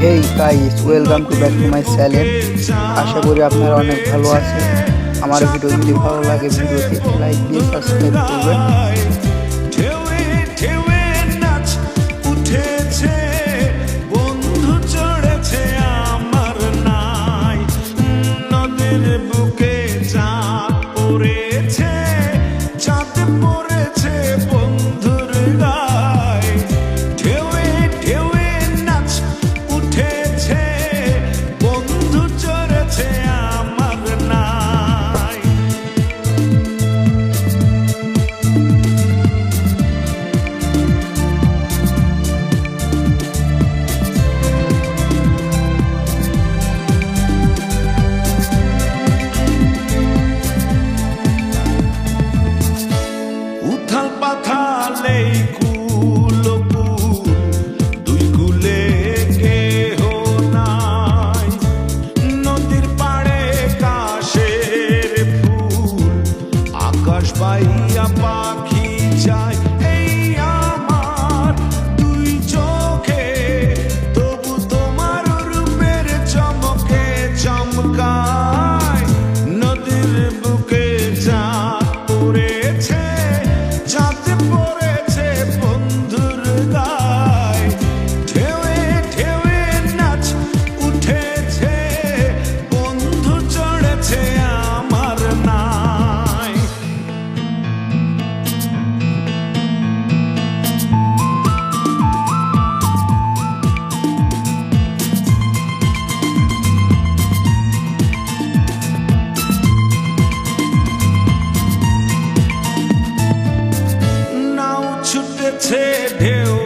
Hey guys welcome to back to my channel আশা করি আপনারা অনেক ভালো আছেন আমার ভিডিও যদি ভালো লাগে ভিডিওতে লাইক দিয়ে সাবস্ক্রাইব করবেন বুকে নালেই কুল নাই। নদীর পাড়ে কাশের আকাশ পাখি চাই ঢেউ